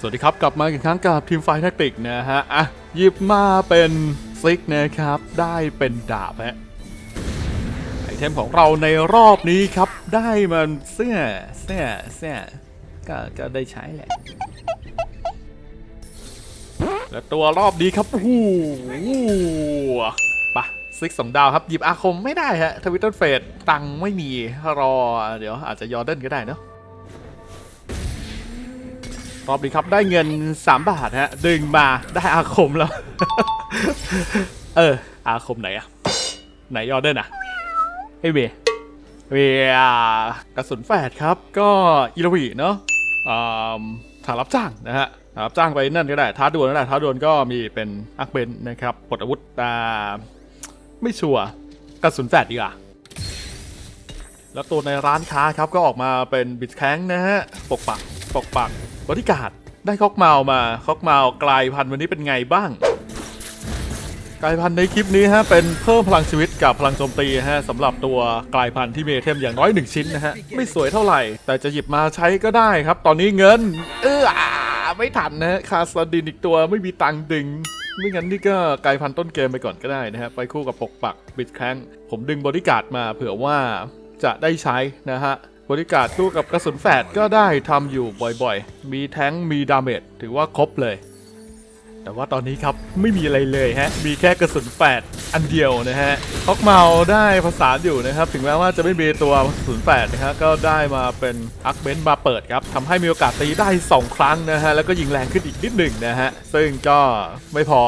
สวัสดีครับ กลับมาอีกครั้งกับทีมไฟแทคติกนะฮะ อะ หยิบมาเป็นซิกนะครับ ได้เป็นดาบฮะไอเทมของเราในรอบนี้ครับ ได้มันเสื้อเสื้อเสื้อก็ก็ได้ใช้แหละ และตัวรอบนี้ครับโอ้โหปะซิกสองดาวครับ หยิบอาคมไม่ได้ฮะทวิตเตอร์เฟดตังไม่มีรอ เดี๋ยวอาจจะยอร์เดนก็ได้เนาะ รอบนี้ครับได้เงิน 3 บาทฮะดึงมาได้อาคมแล้ว เออ อาคมไหนอะไหนยอร์เดนอะเฮ้ยเบเบียกระสุนแฝดครับ ก็อิลวีเนาะอ่าฐานรับจ้างนะฮะฐานรับจ้างไปนั่นก็ได้ท้าดวลก็ได้ท้าดวลก็มีเป็นอักเบนนะครับปลดอาวุธแต่ไม่ชัวร์กระสุนแฝดดีกว่าแล้วตัวในร้านค้าครับก็ออกมาเป็นบิดแข้งนะฮะปกปักปกปัก บริการได้คอกเมามาคอกเมากลายพันธุ์วันนี้เป็นไงบ้าง กลายพันธุ์ในคลิปนี้ฮะเป็นเพิ่มพลังชีวิตกับพลังโจมตีฮะสำหรับตัวกลายพันธุ์ที่มีเทมอย่างน้อยหนึ่งชิ้นนะฮะไม่สวยเท่าไหร่ แต่จะหยิบมาใช้ก็ได้ครับ ตอนนี้เงินเอออไม่ทันนะฮะคาสดินอีกตัวไม่มีตังดึงไม่งั้นนี่ก็กลายพันธุ์ต้นเกมไปก่อนก็ได้นะฮะไปคู่กับปกปักบิดแข้งผมดึงบริการมาเผื่อว่าจะได้ใช้นะฮะ บริการดคู่กับกระสุนแฝดก็ได้ทำอยู่บ่อยๆ มีแท้งมีดาเมจถือว่าครบเลย แต่ว่าตอนนี้ครับไม่มีอะไรเลยฮะ มีแค่กระสุนแฝดอันเดียวนะฮะฮอกเมาได้ภาษาอยู่นะครับ ถึงแม้ว่าจะไม่มีตัวกระสุนแฝดนะฮะก็ได้มาเป็นอักเบนมาเปิดครับทำให้มีโอกาสตีได้ 2 ครั้งนะฮะแล้วก็ยิงแรงขึ้นอีกนิดหนึ่งนะฮะซึ่งก็ไม่พอ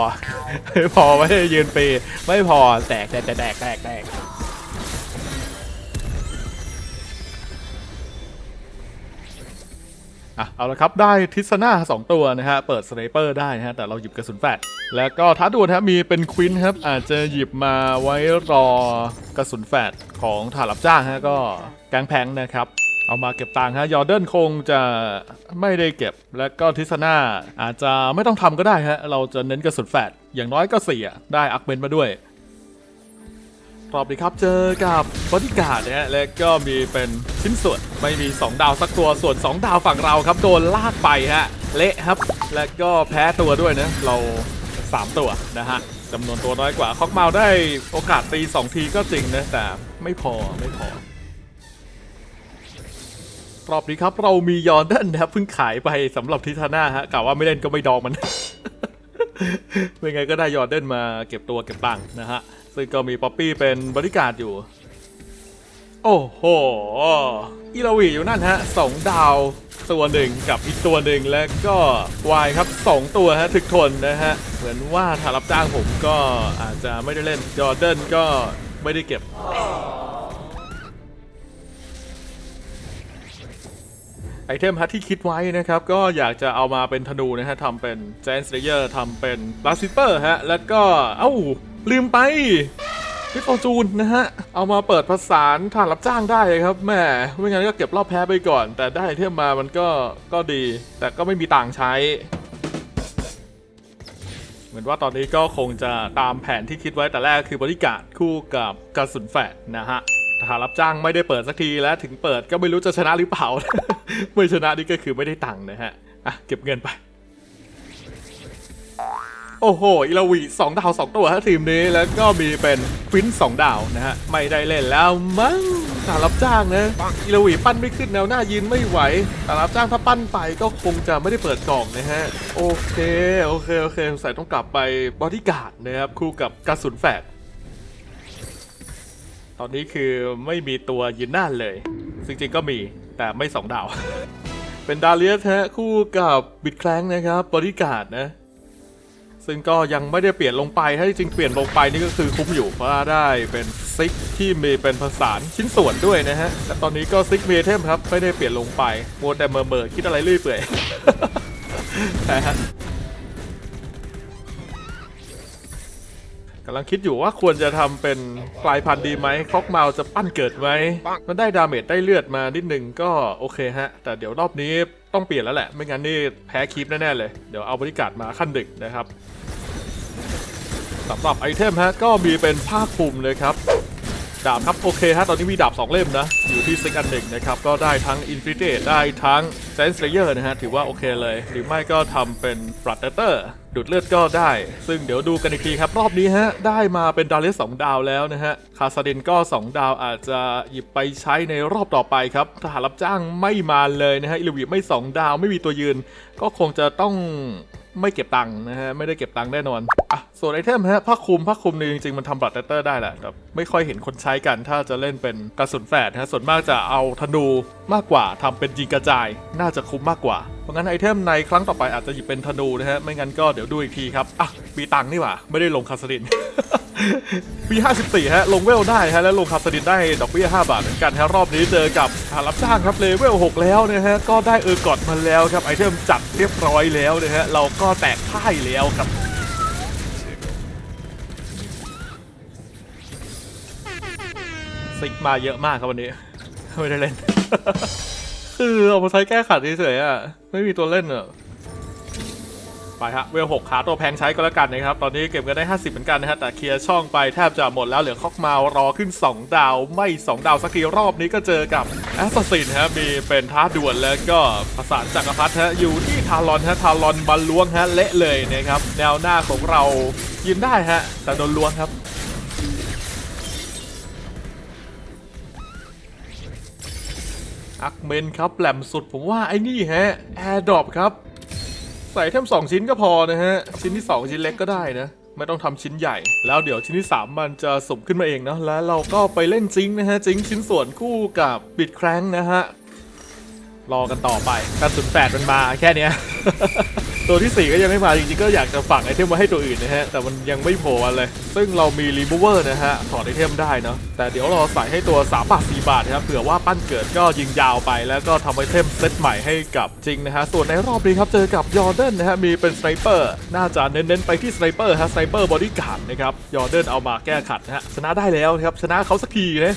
ไม่พอไม่ได้ยืนปีไม่พอแตกแตกแตกแตกแตก อะเอาละครับ ได้ทิศนาสองตัวนะฮะ เปิดสไนเปอร์ได้นะฮะ แต่เราหยิบกระสุนแฟดแล้วก็ท้าดวลครับมีเป็นควินครับ อาจจะหยิบมาไว้รอกระสุนแฟดของฐานรับจ้างฮะ ก็แกงแพงนะครับ เอามาเก็บตังค์ฮะ ยอร์เดนคงจะไม่ได้เก็บ แล้วก็ทิศนาอาจจะไม่ต้องทำก็ได้ฮะ เราจะเน้นกระสุนแฟดอย่างน้อยก็สี่ได้อักเบนมาด้วย รอบนี้ครับเจอกับบอดี้การ์ดนะฮะและก็มีเป็นชิ้นส่วนไม่มี 2 ดาวสักตัวส่วน 2 ดาวฝั่งเราครับโดนลากไปฮะเละครับ และก็แพ้ตัวด้วยนะเรา 3 ตัวนะฮะจำนวนตัวน้อยกว่าคอกเมาได้โอกาสตี 2 ทีก็จริงนะแต่ไม่พอไม่พอ รอบนี้ครับเรามียอนเดนนะครับเพิ่งขายไปสำหรับทิทาน่าฮะกล่าวว่าไม่เล่นก็ไม่ดองมันเป็นไงก็ได้ยอร์เดนมาเก็บตัวเก็บตังค์นะฮะ ซึ่งก็มีป๊อปปี้เป็นบริการอยู่ โอ้โหอิราวีอยู่นั่นฮะสองดาวตัวหนึ่งกับอีกตัวหนึ่งแล้วก็วายครับสองตัวฮะถึกทนนะฮะ เหมือนว่าถ้ารับจ้างผมก็อาจจะไม่ได้เล่นยอร์เดนก็ไม่ได้เก็บ ไอเทมฮะที่คิดไว้นะครับ ก็อยากจะเอามาเป็นธนูนะฮะทำเป็น Giant Slayer ทำเป็น Blast Sweeper ฮะ แล้วก็เอ้า ลืมไปพิฟอร์จูนนะฮะ เอามาเปิดผสานฐานรับจ้างได้ครับแม่ไม่งั้นก็เก็บรอบแพ้ไปก่อน แต่ได้ไอเทมมามันก็ก็ดี แต่ก็ไม่มีต่างใช้ เหมือนว่าตอนนี้ก็คงจะตามแผนที่คิดไว้แต่แรกคือบริการคู่กับกระสุนแฝดนะฮะทหารรับจ้างไม่ได้เปิดสักทีและถึงเปิดก็ไม่รู้จะชนะหรือเปล่า ไม่ชนะนี่ก็คือไม่ได้ตังค์นะฮะอะเก็บเงินไป โอ้โหอิลาวีสองดาวสองตัวฮะทีมนี้แล้วก็มีเป็นควินสองดาวนะฮะไม่ได้เล่นแล้วมั้งทหารรับจ้างนะอิลาวีปั้นไม่ขึ้นแนวหน้ายืนไม่ไหวทหารรับจ้างถ้าปั้นไปก็คงจะไม่ได้เปิดกล่องนะฮะโอเคโอเคโอเคสงสัยต้องกลับไปบอดี้การ์ดนะครับคู่กับกระสุนแฝดตอนนี้คือไม่มีตัวยืนหน้าเลยจริงๆก็มีแต่ไม่สองดาว เป็นดาเลียสฮะคู่กับบิดแคลงนะครับบริการดนะ ซึ่งก็ยังไม่ได้เปลี่ยนลงไป ถ้าจริงเปลี่ยนลงไปนี่ก็คือคุ้มอยู่เพราะได้เป็นซิกที่มีเป็นผสานชิ้นส่วนด้วยนะฮะ แต่ตอนนี้ก็ซิกเมเทมครับ ไม่ได้เปลี่ยนลงไปโมแต่เมอเมอคิดอะไรเรื่อยเปื่อยนะฮะกำลังคิดอยู่ว่าควรจะทำเป็นกลายพันธุ์ดีไหมคอกเมาจะปั้นเกิดไหม มันได้ดาเมจได้เลือดมานิดหนึ่งก็โอเคฮะ แต่เดี๋ยวรอบนี้ต้องเปลี่ยนแล้วแหละ ไม่งั้นนี่แพ้คลิปแน่ๆเลย เดี๋ยวเอาบริการมาขั้นดึกนะครับ สำหรับไอเทมฮะก็มีเป็นผ้าคลุมเลยครับดาบครับโอเคฮะตอนนี้มีดาบ 2 เล่มนะ อยู่ที่ซิกอันหนึ่งนะครับ ก็ได้ทั้ง Infinity ได้ทั้ง Sense Layer นะฮะ ถือว่าโอเคเลย หรือไม่ก็ทำเป็น Predator ดูดเลือดก็ได้ ซึ่งเดี๋ยวดูกันอีกทีครับ รอบนี้ฮะ ได้มาเป็นดาวเลส2ดาวแล้วนะฮะ คาซาดินก็ 2 ดาวอาจจะหยิบไปใช้ในรอบต่อไปครับทหารรับจ้างไม่มาเลยนะฮะอิลูวิไม่ 2 ดาวไม่มีตัวยืน ก็คงจะต้อง ไม่เก็บตังค์นะฮะไม่ได้เก็บตังค์แน่นอนอะส่วนไอเทมฮะผ้าคลุมผ้าคลุมนี่จริงๆมันทำบลัดเตอร์ได้แหละแต่ไม่ค่อยเห็นคนใช้กัน ถ้าจะเล่นเป็นกระสุนแฝดนะฮะส่วนมากจะเอาธนูมากกว่าทำเป็นยิงกระจาย น่าจะคุ้มมากกว่า ราะงั้นไอเทมในครั้งต่อไปอาจจะหยิบเป็นธนูนะฮะ ไม่งั้นก็เดี๋ยวดูอีกทีครับ อะ มีตังนี่หว่า ไม่ได้ลงคาสดินปี54 ฮะ ลงเวลได้ฮะ แล้วลงคาสดินได้ดอกเบี้ย 5 บาทเหมือนกันฮะ รอบนี้เจอกับหารับจ้างครับเลเวล 6 แล้วนะฮะ ก็ได้เออกอดมาแล้วครับ ไอเทมจัดเรียบร้อยแล้วนะฮะ เราก็แตกพ่ายแล้วครับซิกมาเยอะมากครับวันนี้ ไม่ได้เล่น คือเอามาใช้แก้ขัดเฉยๆอะ ไม่มีตัวเล่นอะไปฮะเวลหกขาตัวแพงใช้ก็แล้วกันนะครับ ตอนนี้เก็บกันได้ 50 เหมือนกันนะฮะ แต่เคลียร์ช่องไปแทบจะหมดแล้วเหลือคอกมาวรอขึ้น 2 ดาวไม่ 2 ดาวสักทีรอบนี้ก็เจอกับแอสซัสซินฮะ มีเป็นท้าด่วนแล้วก็ประสานจักรพรรดิฮะ อยู่ที่ทารอนฮะ ทารอนมาล้วงฮะ เละเลยนะครับ แนวหน้าของเรายืนได้ฮะ แต่โดนล้วงครับ อักเมนครับแหลมสุดผมว่าไอ้นี่ฮะแอร์ดรอปครับ ใส่เทมสองชิ้นก็พอนะฮะ ชิ้นที่ 2 ชิ้นเล็กก็ได้นะ ไม่ต้องทำชิ้นใหญ่ แล้วเดี๋ยวชิ้นที่ 3 มันจะสมขึ้นมาเองเนาะแล้วเราก็ไปเล่นจิงนะฮะจิงชิ้นส่วนคู่กับบิดแครงนะฮะรอกันต่อไปกระสุนแปดมันมาแค่เนี้ย ตัวที่ 4 ก็ยังไม่มาจริงๆก็อยากจะฝังไอเทมไว้ให้ตัวอื่นนะฮะ แต่มันยังไม่โผล่มาเลย ซึ่งเรามีรีมูเวอร์นะฮะ ถอดไอเทมได้เนาะแต่เดี๋ยวเราใส่ให้ตัว 3 บาท 4 บาทนะครับเผื่อว่าปั้นเกิดก็ยิงยาวไป แล้วก็ทำไอเทมเซตใหม่ให้กับจริงนะฮะ ส่วนในรอบนี้ครับเจอกับยอร์เดนนะฮะมีเป็นสไนเปอร์น่าจะเน้นๆไปที่สไนเปอร์ฮะสไนเปอร์บอดี้การ์ดนะครับยอร์เดนเอามาแก้ขัดนะฮะชนะได้แล้วนะครับชนะเขาสักทีนะ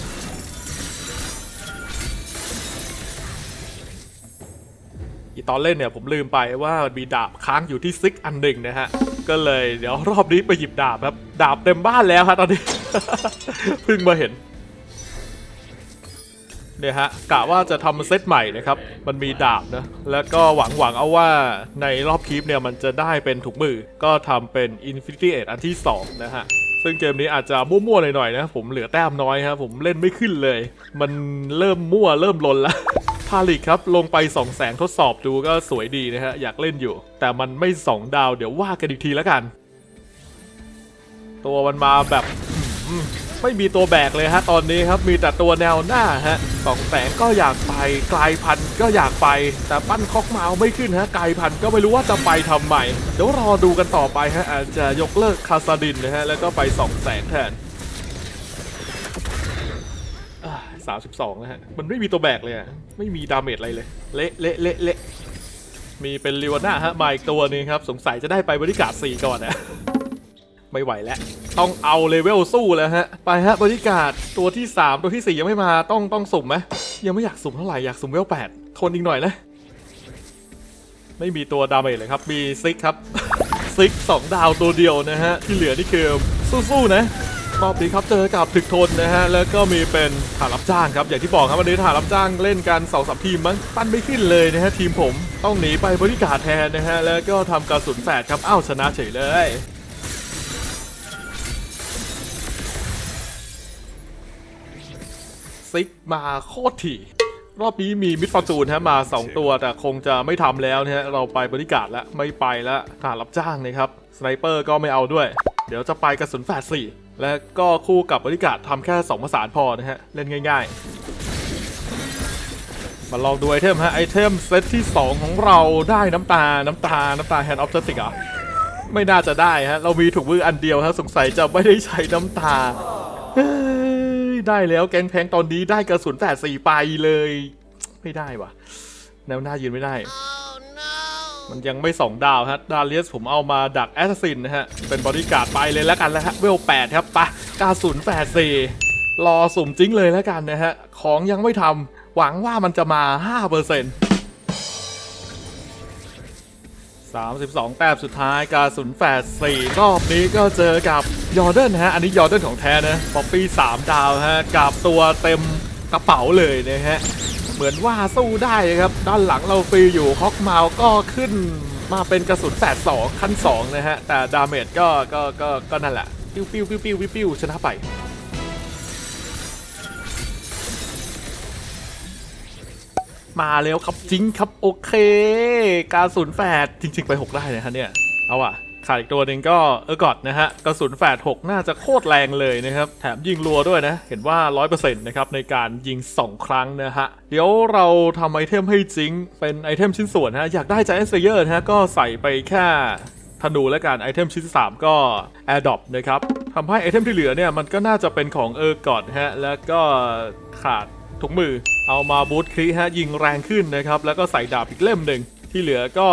อีตอนเล่นเนี่ยผมลืมไปว่ามีดาบค้างอยู่ที่ซิกอันหนึ่งนะฮะ ก็เลยเดี๋ยวรอบนี้ไปหยิบดาบครับ ดาบเต็มบ้านแล้วครับตอนนี้ เพิ่งมาเห็นเนี่ยฮะกะว่าจะทำเซตใหม่นะครับ มันมีดาบนะ แล้วก็หวังหวังเอาว่าในรอบคลิปเนี่ยมันจะได้เป็นถุงมือ ก็ทำเป็น Infinity Edge อันที่ 2 นะฮะ ซึ่งเกมนี้อาจจะมั่วๆหน่อยๆนะ ผมเหลือแต้มน้อยครับผมเล่นไม่ขึ้นเลย มันเริ่มมั่วเริ่มลนแล้วาลิกครับ ลงไป2 0 0แสงทดสอบดูก็สวยดีนะฮะ อยากเล่นอยู่ แต่มันไม่ 2 ดาว เดี๋ยวว่ากันอีกทีแล้วกัน ตัวมันมาแบบไม่มีตัวแบกเลยฮะตอนนี้ครับมีแต่ตัวแนวหน้าฮะสองแสงก็อยากไปกลายพันธุ์ก็อยากไป แต่ปั้นคอกมาเอาไม่ขึ้นฮะกลายพันธุ์ก็ไม่รู้ว่าจะไปทำไมเดี๋ยวรอดูกันต่อไปฮะอาจจะยกเลิกคาซาดินนะฮะแล้วก็ไปสองแสงแทน สามสิบสองนะฮะ มันไม่มีตัวแบกเลยอะไม่มีดาเมจอะไรเลย เละเละเละเละมีเป็นลิวาน่าฮะ มาอีกตัวนึงครับ สงสัยจะได้ไปบริการสี่ก่อนนะไม่ไหวแล้ว ต้องเอาเลเวลสู้แล้วฮะ ไปฮะบริการตัวที่ 3 ตัวทีสี่4 ยังไม่มาต้องต้องสุ่มไหมยังไม่อยากสุ่มเท่าไหร่ อยากสุ่มเวล8ทนอีกหน่อยนะ ไม่มีตัวดาเมจเลยครับ มีซิกครับซิกสองดาวตัวเดียวนะฮะ ที่เหลือนี่คือสู้ๆนะ รอบนี้ครับเจอกับถึกทนนะฮะแล้วก็มีเป็นฐานรับจ้างครับอย่างที่บอกครับวันนี้ฐานรับจ้างเล่นกันสองสามทีมมั้งปั้นไม่ขึ้นเลยนะฮะทีมผมต้องหนีไปบริการแทนนะฮะแล้วก็ทำกระสุนแฝดครับอ้าวชนะเฉยเลยซิกมาโคตรถี่รอบนี้มีมิดฟอร์จูนฮะมา 2 ตัวแต่คงจะไม่ทำแล้วนะฮะเราไปบริการแล้วไม่ไปแล้วฐานรับจ้างนะครับสไนเปอร์ก็ไม่เอาด้วย เดี๋ยวจะไปกระสุนแฝดสี่ และก็คู่กับบริการทำแค่2ประสาพอนะฮะ เล่นง่ายๆ มาลองดูไอเทมฮะ ไอเทมเซตที่ 2 ของเราได้น้ำตา น้ำตา น้ำตาแฮนด์ออฟเจติกอะไม่น่าจะได้ฮะ เรามีถุงมืออันเดียวฮะ สงสัยจะไม่ได้ใช้น้ำตา ได้แล้วแกงแพงตอนนี้ได้กระสุนแปดสี่ไปเลย ไม่ได้วะแนวหน้ายืนไม่ได้ มันยังไม่สองดาวฮะดาเลียสผมเอามาดักแอสซัสซินนะฮะ เป็นบอดี้การ์ดไปเลยแล้วกันแล้วฮะเวลแปดครับปะการะสุนแปดสี่รอสุ่มจริงเลยแล้วกันนะฮะ ของยังไม่ทำหวังว่ามันจะมาห้าเปอร์เซ็นต์32แต้มสุดท้ายกาสุนแฝด4รอบนี้ก็เจอกับยอร์เดนฮะ อันนี้ยอร์เดนของแท้นะป๊อปปี้3ดาวฮะกับตัวเต็มกระเป๋าเลยนะฮะ เหมือนว่าสู้ได้ครับ ด้านหลังเราฟรีอยู่ฮอกมาก็ขึ้นมาเป็นกระสุน82ขั้น2นะฮะ แต่ดาเมจก็ก็ก็ก็นั่นแหละปิ้วปิ้วปิ้วปิ้วปิ้วปิ้วชนะไปมาแล้วครับจริงครับโอเค การศูนแฝดจริง ๆ ไป 6 ได้นะฮะเนี่ย เอาอะ ขาดอีกตัวหนึ่งก็เออกอดนะฮะกระสุนแฝด6น่าจะโคตรแรงเลยนะครับ แถมยิงรัวด้วยนะ เห็นว่า 100%นะครับในการยิง 2 ครั้งนะฮะ เดี๋ยวเราทำไอเทมให้จริง เป็นไอเทมชิ้นส่วนฮะ อยากได้จากเอสเยอร์นะฮะ ก็ใส่ไปแค่ธนูและการไอเทมชิ้น 3 ก็ Air d r o p นะครับทำให้ไอเทมที่เหลือเนี่ยมันก็น่าจะเป็นของเออร์กอดฮะแล้วก็ขาดถุงมือ เอามาบูทคลีฮะยิงแรงขึ้นนะครับแล้วก็ใส่ดาบอีกเล่มหนึ่ง ที่เหลือก็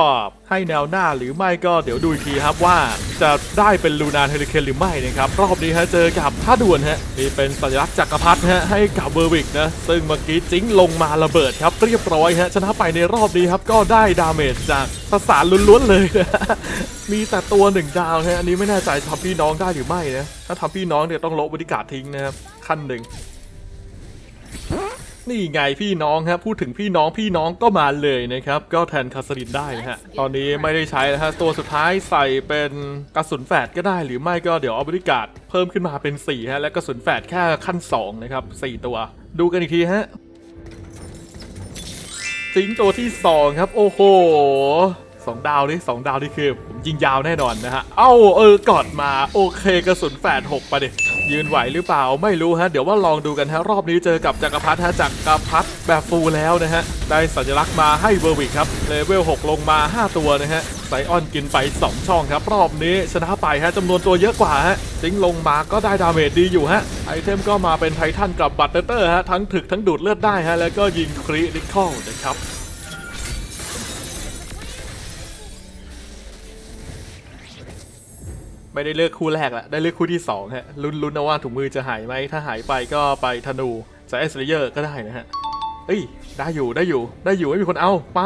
ให้แนวหน้าหรือไม่ก็เดี๋ยวดูอีกทีครับว่าจะได้เป็นลูนาเฮลิเคนหรือไม่นะครับรอบนี้ฮะเจอกับท่าด่วนฮะนี่เป็นสัญลักษณ์จักรพรรดิฮะให้กับเบอร์วิกนะซึ่งเมื่อกี้จิ้งลงมาระเบิดครับเรียบร้อยฮะชนะไปในรอบนี้ครับก็ได้ดาเมจจากภาษานล้วนๆเลยนะมีแต่ตัวหนึ่งดาวฮะอันนี้ไม่แน่ใจทำพี่น้องได้หรือไม่นะถ้าทำพี่น้องเนี่ยต้องลบบริการทิ้งนะครับขั้นหนึ่ง นี่ไงพี่น้องครับพูดถึงพี่น้องพี่น้องก็มาเลยนะครับ ก็แทนคาสลินได้นะฮะ ตอนนี้ไม่ได้ใช้แล้วฮะ ตัวสุดท้ายใส่เป็นกระสุนแฝดก็ได้ หรือไม่ก็เดี๋ยวเอาบริการเพิ่มขึ้นมาเป็น4ฮะและกระสุนแฝดแค่ขั้น 2 นะครับ 4 ตัว ดูกันอีกทีฮะจิงตัวที่ 2 ครับ โอ้โหสองดาวนี่สองดาวนี่คือผมยิงยาวแน่นอนนะฮะ เอ้าเออกอดมาโอเคกระสุนแฝด6ไปดิ ยืนไหวหรือเปล่าไม่รู้ฮะ เดี๋ยวว่าลองดูกันฮะ รอบนี้เจอกับจักรพรรดิฮะจักรพรรดิแบบฟูลแล้วนะฮะ ได้สัญลักษณ์มาให้เบอร์วิกครับเลเวล 6 ลงมา 5 ตัวนะฮะไซออนกินไป 2 ช่องครับ รอบนี้ชนะไปฮะจำนวนตัวเยอะกว่าฮะจิงลงมาก็ได้ดาเมจดีอยู่ฮะไอเทมก็มาเป็นไททันกับบัตเตอร์ฮะทั้งถึกทั้งดูดเลือดได้ฮะแล้วก็ยิงคริติคอลนะครับ ไม่ได้เลือกคู่แรกละได้เลือกคู่ที่2ฮะลุ้นลุ้นนะว่าถุงมือจะหายไหมถ้าหายไปก็ไปธนูจะเอสเลเยอร์ก็ได้นะฮะเอ้ยได้อยู่ได้อยู่ได้อยู่ไม่มีคนเอาไป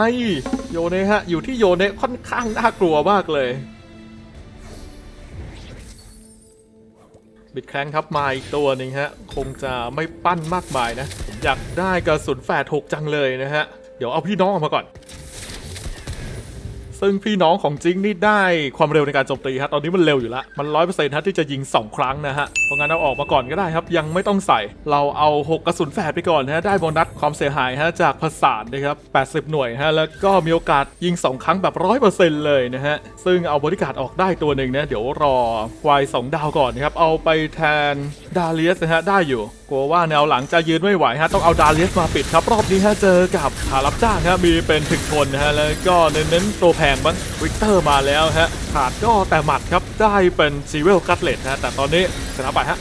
โยเนะฮะอยู่ที่โยเนะค่อนข้างน่ากลัวมากเลยบิดแครงครับมาอีกตัวหนึ่งฮะคงจะไม่ปั้นมากมายนะผมอยากได้กระสุนแฝดหกจังเลยนะฮะเดี๋ยวเอาพี่น้องออกมาก่อน ซึ่งพี่น้องของจิงนี่ได้ความเร็วในการโจมตีครับตอนนี้มันเร็วอยู่ล้วมันร้อยเปอร์เซ็นต์ที่จะยิง 2 ครั้งนะฮะเพราะงั้นเอาออกมาก่อนก็ได้ครับ ยังไม่ต้องใส่เราเอา 6 กระสุนแฝดไปก่อนนะฮะได้โบนัสความเสียหายฮะจากผสานนะครับ 80 หน่วยฮะแล้วก็มีโอกาสยิง 2 ครั้งแบบร้อยเปอร์เซ็นต์เลยนะฮะซึ่งเอาบริการออกได้ตัวหนึ่งนะเดี๋ยวรอวายสองดาวก่อนนะครับเอาไปแทนดาเลียสนะฮะได้อยู่กลัวว่าแนวหลังจะยืนไม่ไหวฮะต้องเอาดาเลียสมาปิดครับรอบนี้ฮะเจอกับขารับจ้างฮะมีเป็นถึงคนนะฮะแล้วก็เน้นๆตัวแพงบ้างวิกเตอร์มาแล้วฮะขาดก็แต่หมัดครับได้เป็นซีเวลกัตเลตฮะแต่ตอนนี้ชนะไปฮะ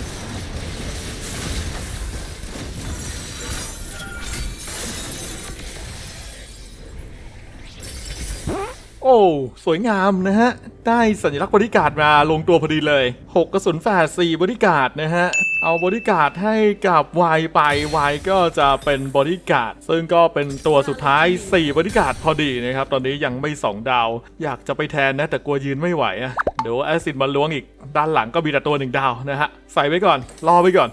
โอ้สวยงามนะฮะ ได้สัญลักษณ์บริการดมาลงตัวพอดีเลย 6 กระสุนแฝด4บริการดนะฮะ เอาบริการดให้กับวายไปวายก็จะเป็นบริการดซึ่งก็เป็นตัวสุดท้าย 4บริการดพอดีนะครับ ตอนนี้ยังไม่ 2 ดาว อยากจะไปแทนนะ แต่กลัวยืนไม่ไหวอะเดี๋ยวแอซิดมาล้วงอีกด้านหลังก็มีแต่ตัวหนึ่งดาวนะฮะใส่ไว้ก่อนรอไว้ก่อน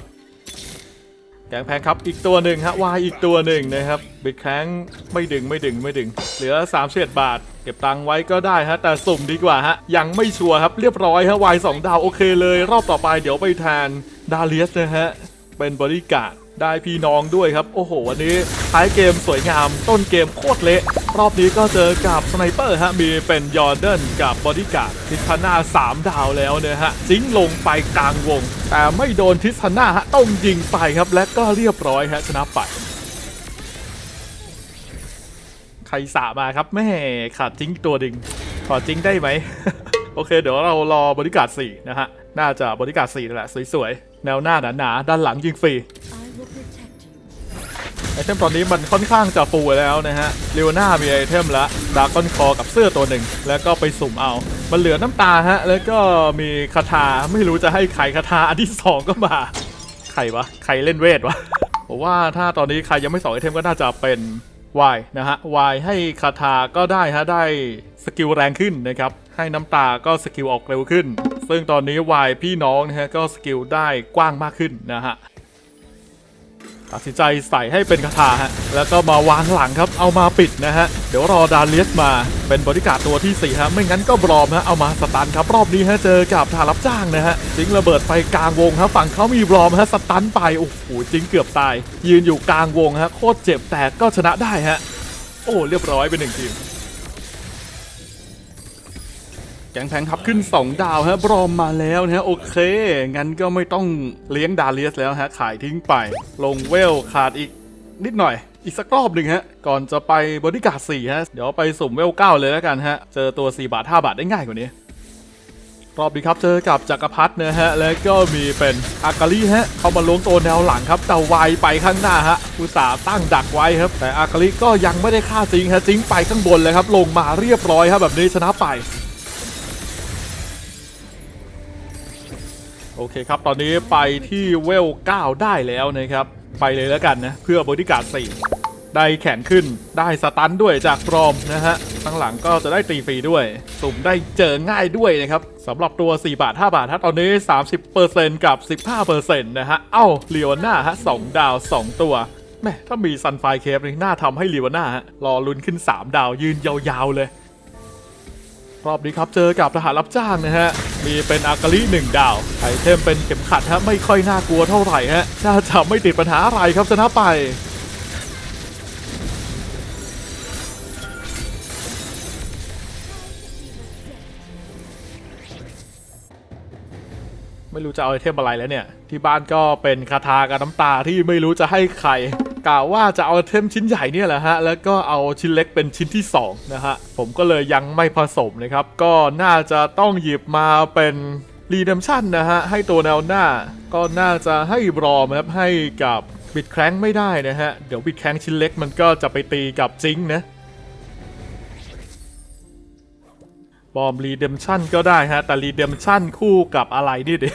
แกงแพงครับอีกตัวหนึ่งฮะวายอีกตัวหนึ่งนะครับบิ๊กแคงไม่ดึงไม่ดึงไม่ดึง เหลือ3ามเศษบาท เก็บตังไว้ก็ได้ฮะแต่สุ่มดีกว่าฮะยังไม่ชัวร์ครับเรียบร้อยฮะวายสองดาวโอเคเลย รอบต่อไปเดี๋ยวไปแทนดาเลียสนะฮะเป็นบริการ ได้พี่น้องด้วยครับ โอ้โห วันนี้ท้ายเกมสวยงาม ต้นเกมโคตรเละ รอบนี้ก็เจอกับสไนเปอร์ฮะ มีเป็นยอร์เดนกับบอดี้การ์ดทิศนา3ดาวแล้วเนี่ยฮะ จิ้งลงไปกลางวง แต่ไม่โดนทิศนาฮะ ต้องยิงไปครับ และก็เรียบร้อยฮะ ชนะไปใครสามาครับแม่ขาดจิ้งตัวดึง ขอจิ้งได้ไหม โอเค เดี๋ยวเรารอบริการด4นะฮะ น่าจะบริการด4นั่แหละ สวยๆ แนวหน้าหนาๆด้านหลังยิงฟรี ไอเทมตอนนี้มันค่อนข้างจะฟูแล้วนะฮะเรียวหน้ามีไอเทมละดาร์กอนคอกับเสื้อตัวหนึ่ง แล้วก็ไปสุ่มเอา มันเหลือน้ำตาฮะ แล้วก็มีคาถาไม่รู้จะให้ใครคาถาอันที่สองก็มา ใครวะ ใครเล่นเวทวะผมว่าถ้าตอนนี้ใครยังไม่สองไอเทมก็น่าจะเป็น Y นะฮะ Y ให้คาถาก็ได้ฮะ ได้สกิลแรงขึ้นนะครับ ให้น้ำตาก็สกิลออกเร็วขึ้น ซึ่งตอนนี้วายพี่น้องนะฮะก็สกิลได้กว้างมากขึ้นนะฮะ ตัดสินใจใส่ให้เป็นคาถาฮะ แล้วก็มาวางหลังครับ เอามาปิดนะฮะ เดี๋ยวรอดาเลียสมา เป็นบริการตัวที่ 4 ฮะ ไม่งั้นก็บลอมฮะ เอามาสตันครับ รอบนี้ฮะ เจอกับทารับจ้างนะฮะ จิงระเบิดไปกลางวงครับฝั่งเขามีบลอมฮะ สตันไป โอ้โห จิงเกือบตาย ยืนอยู่กลางวงฮะ โคตรเจ็บแต่ก็ชนะได้ฮะ โอ้ เรียบร้อยเป็นหนึ่งทีม กงแพงทับขึ้น 2 ดาวฮะบรอมมาแล้วนะฮะโอเค งั้นก็ไม่ต้องเลี้ยงดาเลียสแล้วฮะขายทิ้งไป ลงเวลขาดอีกนิดหน่อย อีกสักรอบหนึ่งฮะ ก่อนจะไปบริการด4ฮะ เดี๋ยวไปสุ่มเวล9เลยแล้วกันฮะ เจอตัว 4 บาท 5 บาทได้ง่ายกว่านี้ รอบนี้ครับเจอกับจักรพรรดินะฮะ แล้วก็มีเป็นอากาลิฮะ เข้ามาล้วงตัวแนวหลังครับแต่วายไปข้างหน้าฮะอุตส่าห์ตั้งดักไว้ครับ แต่อากาลิก็ยังไม่ได้ฆ่าจริงฮะจริงไปข้างบนเลยครับ ลงมาเรียบร้อยครับแบบนี้ชนะไป โอเคครับ ตอนนี้ไปที่เวล 9 ได้แล้วนะครับ ไปเลยแล้วกันนะ เพื่อบริการด4ได้แขนขึ้นได้สตันด้วยจากปรอมนะฮะข้างหลังก็จะได้ตีฟรีด้วย สุ่มได้เจอง่ายด้วยนะครับสำหรับตัว 4 บาท 5 บาทฮะตอนนี้ 30%กับ 15%นะฮะ เอ้าเลียวน่าฮะ2ดาว 2 ตัวแม่ถ้ามีซันไฟเคฟนี่น่าทำให้เลียวน่าฮะรอลุ้นขึ้น 3 ดาวยืนยาวๆเลย รอบนี้ครับเจอกับทหารรับจ้างนะฮะ มีเป็นอากาลิหนึ่งดาว ไอเทมเป็นเข็มขัดฮะไม่ค่อยน่ากลัวเท่าไหร่ฮะ น่าจะไม่ติดปัญหาอะไรครับชนะไป ไม่รู้จะเอาไอเทมอะไรแล้วเนี่ย ที่บ้านก็เป็นคาถากับน้ำตาที่ไม่รู้จะให้ใครกล่าวว่าจะเอาไอเทมชิ้นใหญ่เนี่ยแหละฮะ แล้วก็เอาชิ้นเล็กเป็นชิ้นที่ 2 นะฮะ ผมก็เลยยังไม่ผสมนะครับ ก็น่าจะต้องหยิบมาเป็นรีเดมชั่นนะฮะ ให้ตัวแนวหน้า ก็น่าจะให้บรอมครับให้กับบิดแคร้งไม่ได้นะฮะ เดี๋ยวบิดแคร้งชิ้นเล็กมันก็จะไปตีกับจิงนะ บอมรีเดมชั่นก็ได้ฮะ แต่รีเดมชั่นคู่กับอะไรนี่ดิ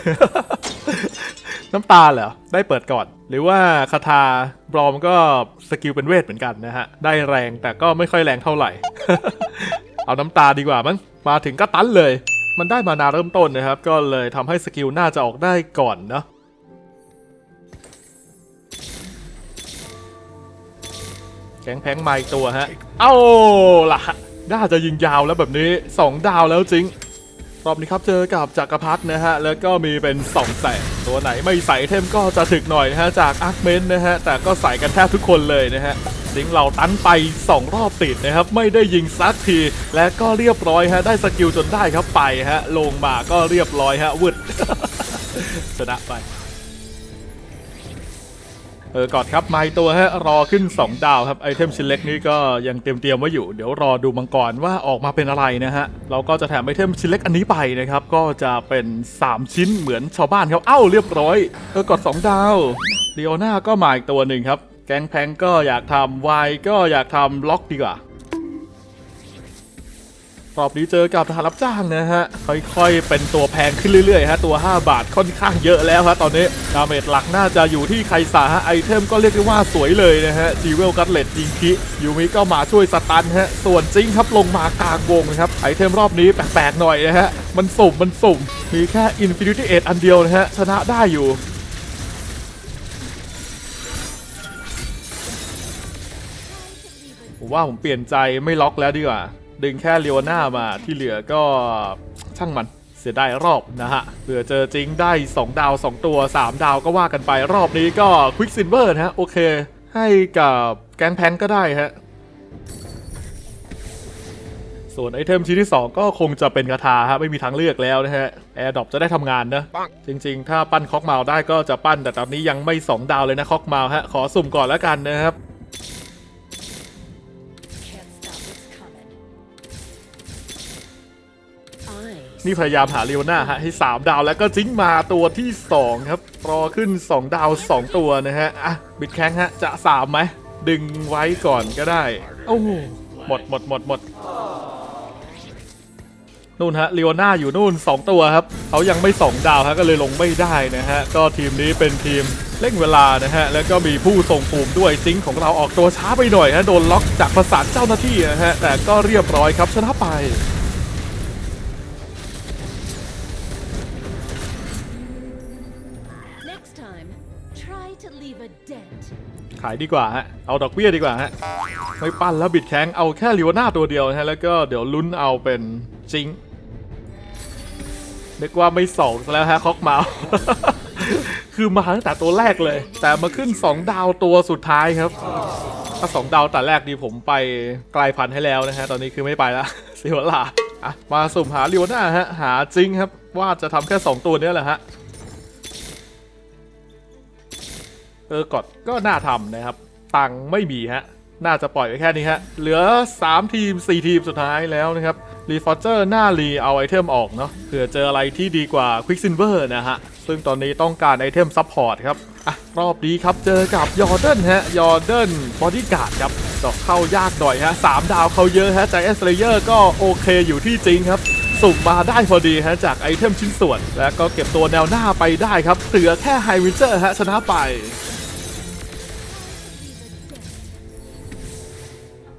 น้ำตาเหรอ ได้เปิดก่อน หรือว่าคาถาบรอมก็สกิลเป็นเวทเหมือนกันนะฮะ ได้แรงแต่ก็ไม่ค่อยแรงเท่าไหร่ เอาน้ำตาดีกว่ามั้ง มาถึงก็ตันเลย มันได้มานาเริ่มต้นนะครับ ก็เลยทำให้สกิลน่าจะออกได้ก่อนเนาะแก๊งแพงไมาอีกตัวฮะ เอ้าล่ะ น่าจะยิงยาวแล้วแบบนี้ 2 ดาวแล้วจริง รอบนี้ครับเจอกับจักรพรรดินะฮะ แล้วก็มีเป็น2แสนตัวไหนไม่ใส่เทมก็จะถึกหน่อยนะฮะ จากอาร์คเมนนะฮะ แต่ก็ใส่กันแทบทุกคนเลยนะฮะลิงเราตันไป 2 รอบติดนะครับ ไม่ได้ยิงซักที และก็เรียบร้อยฮะ ได้สกิลจนได้ครับไปฮะ ลงมาก็เรียบร้อยฮะวึดชนะไป เออก่อนครับไม้ตัวฮะรอขึ้น 2 ดาวครับไอเทมชิ้นเล็กนี้ก็ยังเตรียมเตรียมไว้อยู่ เดี๋ยวรอดูมังกรว่าออกมาเป็นอะไรนะฮะเราก็จะแถมไอเทมชิ้นเล็กอันนี้ไปนะครับก็จะเป็น 3 ชิ้นเหมือนชาวบ้านเขาเอ้าเรียบร้อยเออกด 2 ดาวเดียวหน้าก็มาอีกตัวหนึ่งครับแกงแพงก็อยากทำวายก็อยากทำล็อกดีกว่า รอบนี้เจอกับทหารรับจ้างนะฮะ ค่อยๆ เป็นตัวแพงขึ้นเรื่อยๆฮะตัว 5 บาทค่อนข้างเยอะแล้วฮะตอนนี้ดาเมจหลักน่าจะอยู่ที่ไคสาฮะไอเทมก็เรียกได้ว่าสวยเลยนะฮะจีเวลกัตเลตยิงคิยูมิก็มาช่วยสตันฮะส่วนจิงครับลงมากลางวงนะครับไอเทมรอบนี้แปลกๆหน่อยนะฮะมันสุ่มมันสุ่มมีแค่ Infinity 8อันเดียวนะฮะชนะได้อยู่ผมว่าผมเปลี่ยนใจไม่ล็อกแล้วดีกว่า ดึงแค่เลียวน่ามาที่เหลือก็ช่างมันเสียดายรอบนะฮะเผื่อเจอจริงได้ 2 ดาว 2 ตัว 3 ดาวก็ว่ากันไปรอบนี้ก็ควิกซินเวอร์นะฮะ โอเค ให้กับแกงแพงก็ได้ฮะส่วนไอเทมชิ้นที่ 2 ก็คงจะเป็นคาถาฮะไม่มีทางเลือกแล้วนะฮะแอร์ดรอปจะได้ทำงานนะจริง ๆ ถ้าปั้นคอกเมาได้ก็จะปั้นแต่ตอนนี้ยังไม่ 2 ดาวเลยนะคอกเมาฮะขอสุ่มก่อนแล้วกันนะครับ นี่พยายามหาเรียวหน้าฮะให้ 3 ดาวแล้วก็จิ้งมาตัวที่ 2 ครับ รอขึ้น 2 ดาว 2 ตัวนะฮะ อะ บิดแข้งฮะ จะ 3 ไหม ดึงไว้ก่อนก็ได้ โอ้โหหมดหมดหมดหมดนู่นฮะเรียวหน้าอยู่นู่น 2 ตัวครับเขายังไม่ 2 ดาวฮะก็เลยลงไม่ได้นะฮะ ก็ทีมนี้เป็นทีมเร่งเวลานะฮะ แล้วก็มีผู้ทรงภูมิด้วยจิงของเราออกตัวช้าไปหน่อยฮะโดนล็อกจากประสานเจ้าหน้าที่นะฮะแต่ก็เรียบร้อยครับชนะไป ขายดีกว่าฮะ เอาดอกเบี้ยดีกว่าฮะ ไม่ปั้นแล้วบิดแข้งเอาแค่ลิวาน่าตัวเดียวนะฮะ แล้วก็เดี๋ยวลุ้นเอาเป็นจิงนึกว่าไม่สองซะแล้วฮะคอกเมาส์คือมาตั้งแต่ตัวแรกเลย แต่มาขึ้น 2 ดาวตัวสุดท้ายครับ ถ้า 2 ดาวแต่แรกดีผมไปไกลพันธุ์ให้แล้วนะฮะ ตอนนี้คือไม่ไปละเสียเวลาอะมาสุ่มหาลิวาน่าฮะ หาจิงครับ ว่าจะทำแค่ 2 ตัวเนี้แหละฮะ เออกดก็น่าทำนะครับ ตังค์ไม่มีฮะ น่าจะปล่อยไว้แค่นี้ฮะ เหลือ 3 ทีม 4 ทีมสุดท้ายแล้วนะครับรีฟอร์เจอร์หน้ารีเอาไอเทมออกเนาะเผื่อเจออะไรที่ดีกว่าควิกซินเวอร์นะฮะ ซึ่งตอนนี้ต้องการไอเทมซัพพอร์ตครับ อะ รอบนี้ครับเจอกับยอร์เดนฮะยอร์เดนบอดี้การ์ดครับดอกเข้ายากหน่อยฮะสามดาวเขาเยอะฮะใจแอสเลเยอร์ก็โอเคอยู่ที่จริงครับสุ่มมาได้พอดีฮะจากไอเทมชิ้นส่วน แล้วก็เก็บตัวแนวหน้าไปได้ครับเหลือแค่ไฮวินเจอร์ฮะชนะไป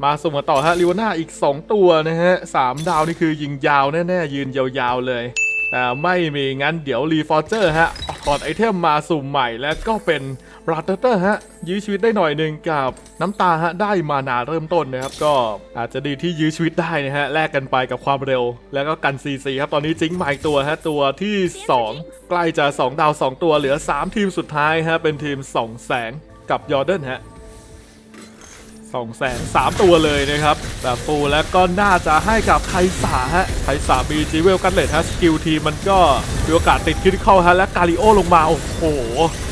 มาสมกันต่อฮะลิวาน่าอีก 2 ตัวนะฮะสามดาวนี่คือยิงยาวแน่ๆ ยืนยาวๆเลยแต่ไม่มีงั้นเดี๋ยวรีฟอร์เจอร์ฮะถอดไอเทมมาสุ่มใหม่แล้วก็เป็นรัตเตอร์ฮะยื้อชีวิตได้หน่อยหนึ่งกับน้ำตาฮะได้มานาเริ่มต้นนะครับ ก็อาจจะดีที่ยื้อชีวิตได้นะฮะแลกกันไปกับความเร็ว แล้วก็กันซีซีครับตอนนี้จิงใหม่ตัวฮะตัวที่ 2 ใกล้จะ 2 ดาว 2 ตัวเหลือ 3 ทีมสุดท้ายฮะเป็นทีม 2 แสงกับยอร์เดนฮะ สองแสนสามตัวเลยนะครับแบบฟูแล้วก็น่าจะให้กับไคสาฮะไคสามีจีเวลกันเลตฮะสกิลทีมันก็มีโอกาสติดคริติคอลฮะและกาลิโอลงมา โอ้โห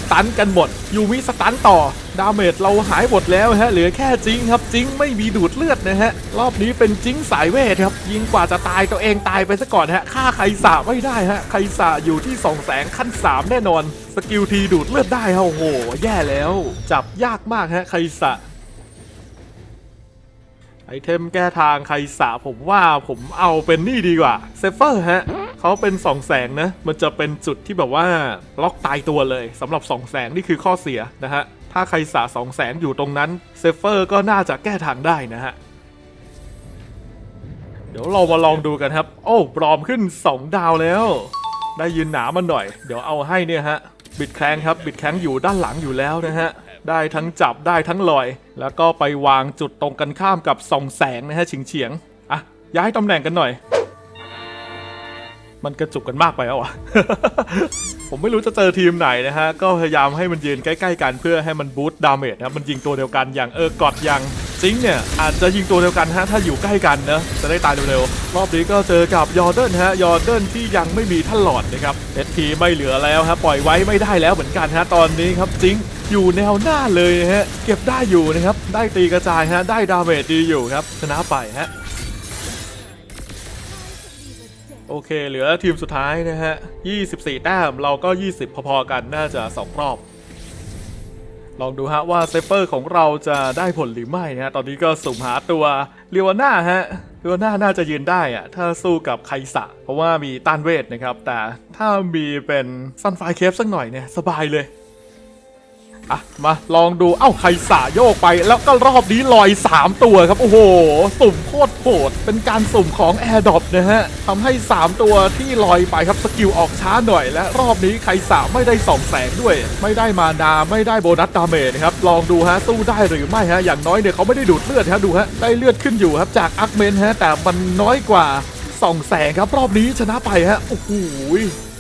สตันกันหมดยูมิสตันต่อ ดาเมจเราหายหมดแล้วฮะเหลือแค่จิงครับจิงไม่มีดูดเลือดนะฮะ รอบนี้เป็นจิงสายเวทครับ ยิงกว่าจะตายตัวเองตายไปซะก่อนฮะฆ่าไคสาไม่ได้ฮะไคสาอยู่ที่2 0 0แสงขั้น 3 แน่นอน สกิลทีดูดเลือดได้ฮะโอ้โห แย่แล้ว จับยากมากฮะไคสา อเทมแก้ทางใครสาผมว่าผมเอาเป็นนี่ดีกว่าเซฟเฟอร์ฮะเขาเป็น2 0 0แสงนะ มันจะเป็นจุดที่แบบว่าล็อกตายตัวเลยสำหรับ2 0 0แสงนี่คือข้อเสียนะฮะ ถ้าใครสา2 0 0แสงอยู่ตรงนั้นเซฟเฟอร์ก็น่าจะแก้ทางได้นะฮะ เดี๋ยวเรามาลองดูกันครับ โอ้ปลอมขึ้น 2 ดาวแล้ว ได้ยืนหนามันหน่อย เดี๋ยวเอาให้เนี่ยฮะบิดแคลงครับบิดแคลงอยู่ด้านหลังอยู่แล้วนะฮะ ได้ทั้งจับได้ทั้งลอย แล้วก็ไปวางจุดตรงกันข้ามกับส่องแสงนะฮะเฉียงเฉียงอะย้ายตำแหน่งกันหน่อย มันกระจุกกันมากไปแล้วอะผมไม่รู้จะเจอทีมไหนนะฮะ ก็พยายามให้มันยืนใกล้ๆกันเพื่อให้มันบูสต์ดาเมจนะมันยิงตัวเดียวกันอย่างเออกอดอย่างจิงเนี่ยอาจจะยิงตัวเดียวกันฮะถ้าอยู่ใกล้กันนะจะได้ตายเร็วๆรอบนี้ก็เจอกับยอร์เดนฮะยอร์เดนที่ยังไม่มีท่านหลอดนะครับเอทีไม่เหลือแล้วฮะปล่อยไว้ไม่ได้แล้วเหมือนกันฮะตอนนี้ครับจิง อยู่แนวหน้าเลยนะฮะ เก็บได้อยู่นะครับ ได้ตีกระจายฮะ ได้ดาเมจดีอยู่ครับ ชนะไปฮะ โอเค เหลือทีมสุดท้ายนะฮะ 24 แต้ม เราก็ 20 พอๆ กันน่าจะ 2 รอบ ลองดูฮะว่าเซฟเฟอร์ของเราจะได้ผลหรือไม่นะฮะ ตอนนี้ก็สุ่มหาตัวเรียวน่าฮะเรียวน่าน่าจะยืนได้อะถ้าสู้กับไคสะ เพราะว่ามีต้านเวทนะครับ แต่ถ้ามีเป็นซันไฟเคฟสักหน่อยเนี่ยสบายเลย อะมาลองดูเอ้าใครสาโยกไป แล้วก็รอบนี้ลอย 3 ตัวครับ โอ้โห สุ่มโคตรโหดเป็นการสุ่มของ Air d r o p นะฮะทำให้ 3 ตัวที่ลอยไปครับสกิลออกช้าหน่อย และรอบนี้ใครสาไม่ได้สองแสงด้วย ไม่ได้มานาไม่ได้โบนัสดาเมจนะครับลองดูฮะสู้ได้หรือไม่ฮะอย่างน้อยเนี่ยเขาไม่ได้ดูดเลือดฮะดูฮะได้เลือดขึ้นอยู่ครับจากอักเมนฮะแต่มันน้อยกว่าส่องแสงครับรอบนี้ชนะไปฮะโอ้โห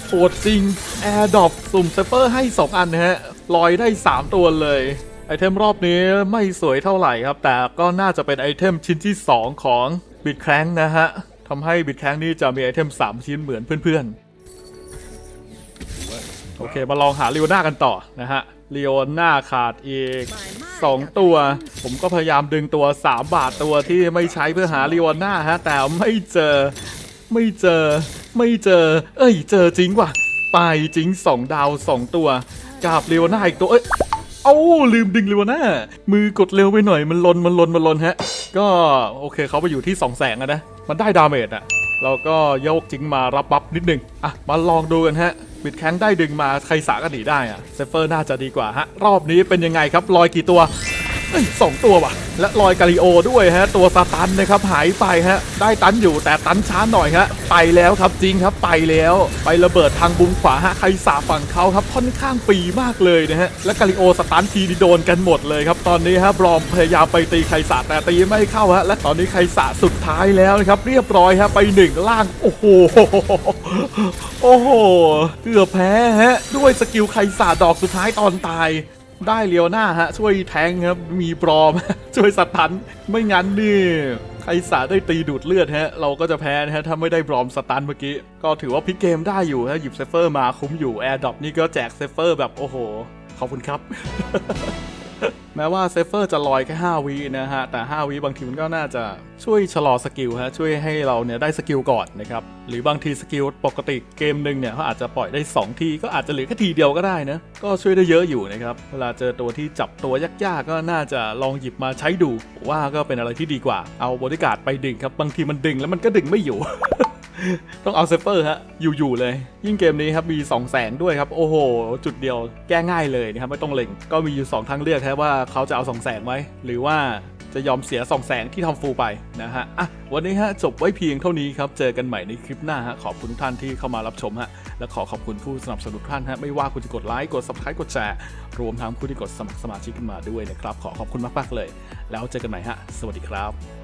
โหดจริง Air d r o p สุ่มเซฟเฟอร์ให้ 2 อันนะฮะ ลอยได้ 3 ตัวเลย ไอเทมรอบนี้ไม่สวยเท่าไหร่ครับ แต่ก็น่าจะเป็นไอเทมชิ้นที่ 2 ของบิดแค n งนะฮะทำให้บิดแค n งนี่จะมีไอเทม 3 ชิ้นเหมือนเพื่อนๆ โอเค มาลองหาลีโอน่ากันต่อนะฮะลีโอน่าขาดอีก 2 ตัว ผมก็พยายามดึงตัว 3 บาทตัวที่ไม่ใช้เพื่อหาลีโอน่าฮะ แต่ไม่เจอไม่เจอไม่เจอ เอ้ย เจอจริงว่ะ ไปจริง 2 ดาว 2 ตัว กับเลวน่าอีกตัวเอ้ยเอ้าลืมดึงเลวน่ามือกดเร็วไปหน่อยมันลนมันลนมันลนฮะ ก็โอเคเขาไปอยู่ที่2แสงอะนะมันได้ดาเมจอะเราก็ยกจิงมารับบัฟนิดนึงอะมาลองดูกันฮะบิดแข้งได้ดึงมาใครสาก็หนีได้อะเซฟเฟอร์น่าจะดีกว่าฮะรอบนี้เป็นยังไงครับลอยกี่ตัว เอ้ยสองตัวว่ะ และลอยกาลิโอด้วยฮะ ตัวสตันนะครับหายไปฮะ ได้ตันอยู่แต่ตันช้าหน่อยฮะ ไปแล้วครับจริงครับไปแล้ว ไประเบิดทางบุมขวาฮะใครสาฝั่งเขาครับค่อนข้างฟรีมากเลยนะฮะ และกาลิโอสตันทีนี่โดนกันหมดเลยครับ ตอนนี้ฮะบรอมพยายามไปตีไครสาแต่ตีไม่เข้าฮะ และตอนนี้ไครสาสุดท้ายแล้วนะครับ เรียบร้อยฮะไปหนึ่งล่างโอ้โหโอ้โหเกือบแพ้ฮะ ด้วยสกิลไครสาดอกสุดท้ายตอนตาย ได้เลียวหน้าฮะ ช่วยแทงครับ มีปลอม ช่วยสตัน ไม่งั้นนี่ไคสาได้ตีดูดเลือดฮะ เราก็จะแพ้นะฮะ ถ้าไม่ได้บรอมสตันเมื่อกี้ ก็ถือว่าพิกเกมได้อยู่ฮะ หยิบเซฟเฟอร์มาคุ้มอยู่ แอร์ดรอปนี่ก็แจกเซฟเฟอร์แบบโอ้โห ขอบคุณครับ แม้ว่าเซฟเฟอร์จะลอยแค่ 5วินะฮะ แต่ 5วิบางทีมันก็น่าจะช่วยชะลอสกิลฮะ ช่วยให้เราเนี่ยได้สกิลก่อนนะครับ หรือบางทีสกิลปกติเกมหนึ่งเนี่ยเขาอาจจะปล่อยได้ 2 ที ก็อาจจะเหลือแค่ทีเดียวก็ได้นะ ก็ช่วยได้เยอะอยู่นะครับ เวลาเจอตัวที่จับตัวยากๆก็น่าจะลองหยิบมาใช้ดูว่าก็เป็นอะไรที่ดีกว่า เอาบริการไปดึงครับ บางทีมันดึงแล้วมันก็ดึงไม่อยู่ ต้องเอาเซฟเฟอร์ฮะ อยู่ๆเลย ยิ่งเกมนี้ครับ มี 2 0 0แสงด้วยครับ โอ้โห จุดเดียวแก้ง่ายเลยนะครับ ไม่ต้องเล็ง ก็มีอยู่ 2 ทางเลือกแค่ว่าเขาจะเอา 2 0 0แสงไว้ หรือว่าจะยอมเสีย 2 0 0แสงที่ทำฟูไปนะฮะ อะ วันนี้ฮะ จบไว้เพียงเท่านี้ครับ เจอกันใหม่ในคลิปหน้าฮะ ขอบคุณทุกท่านที่เข้ามารับชมฮะ และขอขอบคุณผู้สนับสนุนท่านฮะ ไม่ว่าคุณจะกดไลค์ กด subscribe กดแชร์ รวมทั้งผู้ที่กดสมัครสมาชิกขึ้นมาด้วยนะครับ ขอขอบคุณมากๆเลย แล้วเจอกันใหม่ฮะ สวัสดีครับ